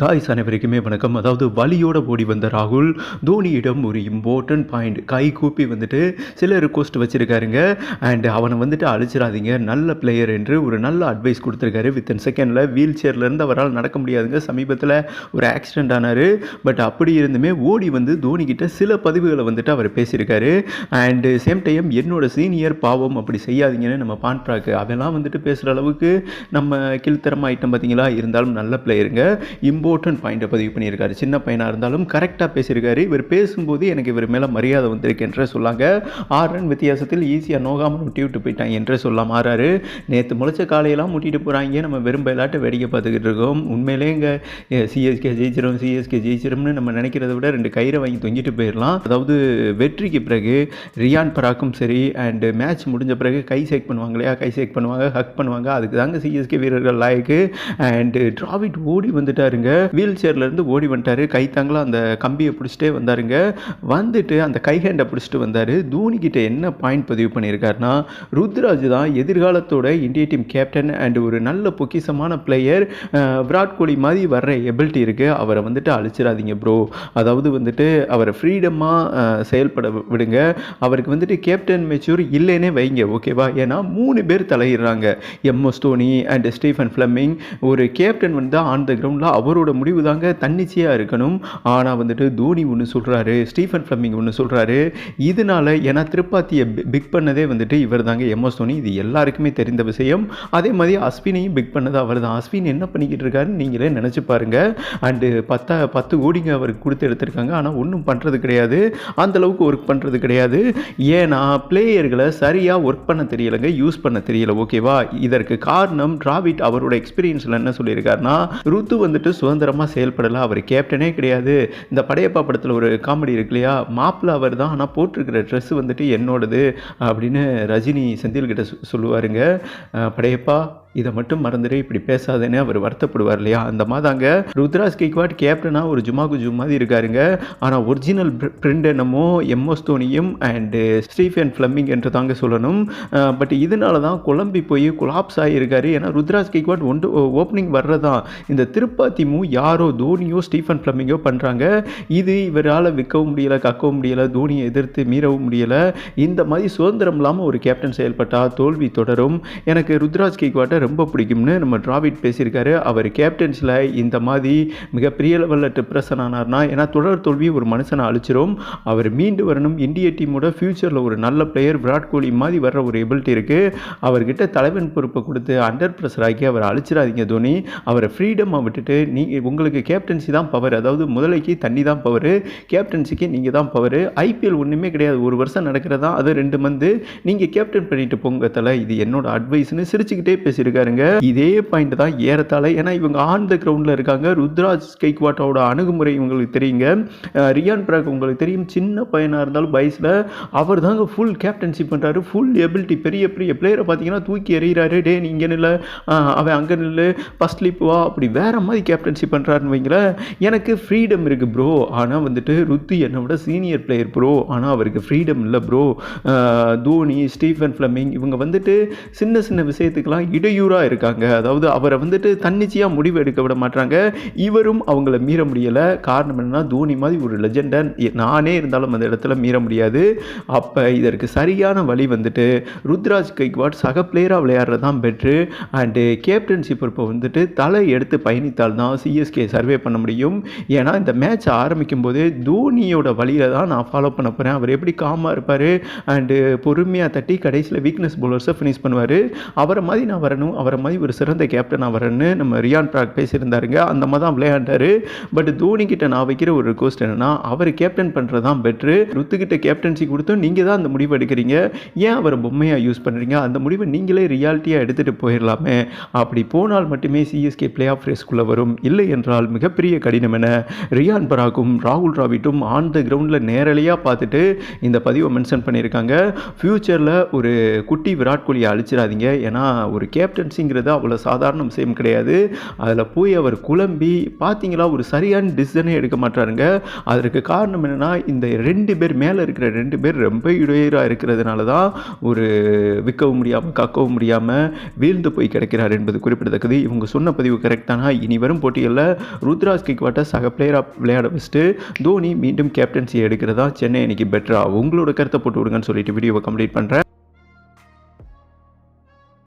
Guys அனைவருக்குமே வணக்கம். அதாவது வலியோட ஓடி வந்த ராகுல் தோனியிடம் ஒரு இம்பார்ட்டன்ட் பாயிண்ட் கை கூப்பி வந்துட்டு சில ரிக்வஸ்ட் வச்சுருக்காருங்க. அண்ட் அவனை வந்துட்டு அழிச்சிடாதீங்க. நல்ல பிளேயர் என்று ஒரு நல்ல அட்வைஸ் கொடுத்துருக்காரு. வித்தின் செகண்டில் வீல் சேர்லேருந்து அவரால் நடக்க முடியாதுங்க. சமீபத்தில் ஒரு ஆக்சிடென்ட் ஆனார். பட் அப்படி இருந்துமே ஓடி வந்து தோனி கிட்ட சில பதிவுகளை வந்துட்டு அவர் பேசியிருக்காரு. அண்டு சேம் டைம் என்னோட சீனியர் பாவம் அப்படி செய்யாதீங்கன்னு நம்ம பான்ட்ராக்கு அவெல்லாம் வந்துட்டு பேசுகிற அளவுக்கு நம்ம கீழ்த்தரமாக ஐட்டம் பார்த்தீங்களா? இருந்தாலும் நல்ல பிளேயருங்க இம்பார்ட்டன்ட் பாயிண்ட்டை பதிவு பண்ணியிருக்காரு. சின்ன பையனாக இருந்தாலும் கரெக்டாக பேசியிருக்காரு. இவர் பேசும்போது எனக்கு இவர் மேலே மரியாதை வந்திருக்கு என்று சொல்லாங்க. ஆறு ரன் வித்தியாசத்தில் ஈஸியாக நோகாமல் முட்டி விட்டு போயிட்டாங்க என்று சொல்லலாம் மாறாரு நேற்று முளைச்ச காலையெல்லாம் முட்டிட்டு போகிறாங்க நம்ம வெறும் விளையாட்டு வேடிக்கை பார்த்துக்கிட்டு இருக்கோம். உண்மையிலே இங்கே சிஎஸ்கே ஜெயிச்சிரும் சிஎஸ்கே ஜெயிச்சிரும்னு நம்ம நினைக்கிறத விட ரெண்டு கயிறை வாங்கி தொங்கிட்டு போயிடலாம் அதாவது வெற்றிக்கு பிறகு ரியான் பராக்கும் சரி அண்டு மேட்ச் முடிஞ்ச பிறகு கை சேக் பண்ணுவாங்க இல்லையா? கை சேக் பண்ணுவாங்க ஹக் பண்ணுவாங்க. அதுக்கு தாங்க சிஎஸ்கே வீரர்கள் லாய்க்கு. அண்டு டிராவிட் ஓடி வந்துட்டாருங்க. வீல் சேர்லேருந்து ஓடி வந்துட்டாரு. கை அந்த கம்பியை பிடிச்சிட்டே வந்தாருங்க. வந்துட்டு அந்த கை ஹேண்டை பிடிச்சிட்டு வந்தார். தோனிக்கிட்ட என்ன பாயிண்ட் பதிவு பண்ணியிருக்காருன்னா ருத்ராஜ் தான் எதிர்காலத்தோட இந்திய டீம் கேப்டன் அண்ட் ஒரு நல்ல பொக்கிஷமான பிளேயர் விராட் கோலி மாதிரி வர்ற எபிலிட்டி இருக்குது அவரை வந்துட்டு அழிச்சிடாதீங்க ப்ரோ அதாவது வந்துட்டு அவரை ஃப்ரீடமாக செயல்பட விடுங்க. அவருக்கு வந்துட்டு கேப்டன் மெச்சூர் இல்லைன்னே வைங்க ஓகேவா ஏன்னா மூணு பேர் தலையிடுறாங்க. MS Dhoni and Stephen Fleming ஒரு கேப்டன் வந்து ஆன் த கிரவுண்டில் அவரோட முடிவு தாங்க தன்னிச்சையாக இருக்கணும். ஆனால் வந்துட்டு தோனி ஒன்று சொல்கிறாரு ஸ்டீஃபன் ஃப்ளமிங் ஒன்று சொல்கிறாரு இதனால ஏன்னா திருப்பாத்தியை பிக் பண்ணதே வந்துட்டு இவர் தாங்க எம்எஸ் தோனி. இது எல்லாருக்குமே தெரிந்த விஷயம். அதே மாதிரி அஸ்வினையும் பிக் பண்ணது அவர் தான். அஸ்வின் என்ன பண்ணிக்கிட்டு இருக்காருன்னு நீங்களே நினச்சி பாருங்க. அண்டு பத்தா பத்து கோடிங்க அவருக்கு கொடுத்து எடுத்திருக்காங்க. ஆனால் ஒன்றும் பண்ணுறது கிடையாது. அந்த அளவுக்கு ஒர்க் பண்ணுறது கிடையாது. ஏன்னா பிளேயர்களை சரியாக ஒர்க் பண்ண தெரியலைங்க யூஸ் பண்ண தெரியல ஓகேவா இதற்கு காரணம் டிராவிட் அவரோட எக்ஸ்பீரியன்ஸில் என்ன சொல்லியிருக்காருன்னா ருத்து வந்துட்டு சுதந்திரமாக செயல்படலாம் அவர் கேப்டனே கிடையாது. இந்த படையப்பா படத்தில் ஒரு காமெடி இருக்கு இல்லையா? மாப்பிள்ள அவர் தான் ஆனால் போட்டிருக்கிற ட்ரெஸ் வந்துட்டு என்னோடது அப்படின்னு ரஜினி செந்தில்கிட்ட சொ- சொல்லுவாருங்க. படையப்பா இதை மட்டும் மறந்துடு இப்படி பேசாதேன்னு அவர் வருத்தப்படுவார் இல்லையா அந்த மாதாங்க ருத்ராஜ் கேக்வாட் கேப்டனாக ஒரு ஜுமா குஜு மாதிரி இருக்காருங்க. ஆனால் ஒரிஜினல் பிரிண்ட் என்னமோ எம்எஸ் தோனியும் அண்டு ஸ்டீஃபன் ஃப்ளம்மிங் என்று தாங்க சொல்லணும். பட் இதனால தான் குழம்பி போய் குலாப்ஸ் ஆகியிருக்காரு. ஏன்னா ருத்ராஜ் கேக்வாட் ஒன்று ஓப்பனிங் வர்றதான் இந்த திருப்பாத்தி மூ யாரோ தோனியோ ஸ்டீஃபன் ஃப்ளம்மிங்கோ பண்ணுறாங்க இது இவரால் விற்கவும் முடியலை கக்கவும் முடியலை தோனியை எதிர்த்து மீறவும் முடியலை. இந்த மாதிரி சுதந்திரம் இல்லாமல் ஒரு கேப்டன் செயல்பட்டால் தோல்வி தொடரும். எனக்கு ருத்ராஜ் கேக்வாட்டை ரொம்ப பிடிக்கும்னு நம்ம டிராவிட் பேசியிருக்காரு. அவர் கேப்டன்ஸில் இந்த மாதிரி மிகப்பெரிய லெவலில் டிப்ரெஷன் ஆனார்னா ஏன்னா தொடர் தோல்வி ஒரு மனுஷனை அழிச்சிரும். அவர் மீண்டு வரணும். இந்திய டீமோட ஃப்யூச்சரில் ஒரு நல்ல பிளேயர் விராட் கோலி மாதிரி வர்ற ஒரு எபிலிட்டி இருக்குது அவர்கிட்ட தலைவன் பொறுப்பை கொடுத்து அண்டர் ப்ரெஷர் ஆக்கி அவரை அழிச்சிடாதீங்க தோனி. அவரை ஃப்ரீடமாக விட்டுட்டு நீ உங்களுக்கு கேப்டன்சி தான் பவர் அதாவது முதலைக்கு தண்ணி தான் பவர் கேப்டன்சிக்கு நீங்கள் தான் பவர் ஐபிஎல் ஒன்றுமே கிடையாது. ஒரு வருஷம் நடக்கிறதா? அது ரெண்டு மந்த் நீங்கள் கேப்டன் பண்ணிட்டு போங்க தலை. இது என்னோட அட்வைஸ்னு சிரிச்சுக்கிட்டே இருக்காருங்க இதே பாயிண்ட் தான் ஏறத்தாழ ஏன்னா இவங்க ஆன் த கிரவுண்டில் இருக்காங்க. ருத்ராஜ் கைக்வாட்டோட அணுகுமுறை உங்களுக்கு தெரியுங்க. ரியான் பிராக் உங்களுக்கு தெரியும். சின்ன பையனாக இருந்தாலும் வயசில் அவர் தாங்க ஃபுல் கேப்டன்ஷிப் பண்ணுறாரு ஃபுல் எபிலிட்டி பெரிய பெரிய பிளேயரை பார்த்தீங்கன்னா தூக்கி எறிகிறாரு. டே நீ இங்கே நில்ல. அவன் அங்கே நில்லு. ஃபஸ்ட் லிப் வா. அப்படி வேற மாதிரி கேப்டன்ஷிப் பண்ணுறாருன்னு வைங்களேன். எனக்கு ஃப்ரீடம் இருக்குது ப்ரோ ஆனால் வந்துட்டு ருத்து என்னை விட சீனியர் பிளேயர் ப்ரோ ஆனால் அவருக்கு ஃப்ரீடம் இல்லை ப்ரோ தோனி ஸ்டீஃபன் ஃப்ளமிங் இவங்க வந்துட்டு சின்ன சின்ன விஷயத்துக்கெல்லாம் இடையூறாக இருக்காங்க. அதாவது அவரை வந்துட்டு தன்னிச்சையாக முடிவு எடுக்க விட மாட்டாங்க இவரும் அவங்கள மீற முடியலை. காரணம் என்னென்னா தோனி மாதிரி ஒரு லெஜெண்டை நானே இருந்தாலும் அந்த இடத்துல மீற முடியாது. அப்போ இதற்கு சரியான வழி வந்துட்டு ருத்ராஜ் கைக்வாட் சக பிளேயராக விளையாடுறது தான் பெட்ரு அண்டு கேப்டன்ஷிப் பொறுப்பை வந்துட்டு தலை எடுத்து பயணித்தால் தான் சிஎஸ்கே சர்வே பண்ண முடியும். ஏன்னா இந்த மேட்ச் ஆரம்பிக்கும் போதே தோனியோட வழியில் தான் நான் ஃபாலோ பண்ண போகிறேன் அவர் எப்படி காமாக இருப்பார்? அண்டு பொறுமையாக தட்டி கடைசியில் வீக்னஸ் போலர்ஸை ஃபினிஷ் பண்ணுவார். அவரை மாதிரி நான் வரணும். அவரை மாதிரி ஒரு சிறந்த கேப்டன் அவர்னு நம்ம ரியான் பிராக் பேசியிருந்தாருங்க. அந்த மாதிரி தான் விளையாண்டாரு. பட் தோனி கிட்ட நான் வைக்கிற ஒரு ரிக்வஸ்ட் என்னன்னா அவர் கேப்டன் பண்ணுறது தான் பெட்ரு ருத்துக்கிட்ட கேப்டன்சி கொடுத்தும் நீங்கள் தான் அந்த முடிவு எடுக்கிறீங்க. ஏன் அவரை பொம்மையாக யூஸ் பண்ணுறீங்க அந்த முடிவை நீங்களே ரியாலிட்டியாக எடுத்துகிட்டு போயிடலாமே அப்படி போனால் மட்டுமே சிஎஸ்கே பிளே ஆஃப் ரேஸ்க்குள்ளே வரும். இல்லை என்றால் மிகப்பெரிய கடினம் என ரியான் பராக்கும் ராகுல் டிராவிட்டும் ஆன் த கிரவுண்டில் நேரலையாக பார்த்துட்டு இந்த பதிவை மென்ஷன் பண்ணியிருக்காங்க. ஃப்யூச்சரில் ஒரு குட்டி விராட் கோலியை அழிச்சிடாதீங்க. ஏன்னா ஒரு கேப்டன் கேப்டன்சிங்கிறது அவ்வளோ சாதாரண விஷயம் கிடையாது. அதில் போய் அவர் குழம்பி பார்த்தீங்களா ஒரு சரியான டிசிஷனே எடுக்க மாட்டாருங்க. அதற்கு காரணம் என்னென்னா இந்த ரெண்டு பேர் மேலே இருக்கிற ரெண்டு பேர் ரொம்ப இடையூறாக இருக்கிறதுனால தான் ஒரு விற்கவும் முடியாமல் காக்கவும் முடியாமல் வீழ்ந்து போய் கிடைக்கிறார் என்பது குறிப்பிடத்தக்கது. இவங்க சொன்ன பதிவு கரெக்டானா இனி வரும் போட்டிகளில் ருத்ராஜ் கிக்வாட்டை சக பிளேயராக விளையாட வச்சுட்டு தோனி மீண்டும் கேப்டன்சி எடுக்கிறதா? சென்னை இன்னைக்கு பெட்டராக உங்களோட கருத்தை போட்டு விடுங்கன்னு சொல்லிட்டு வீடியோவை கம்ப்ளீட் பண்ணுறேன்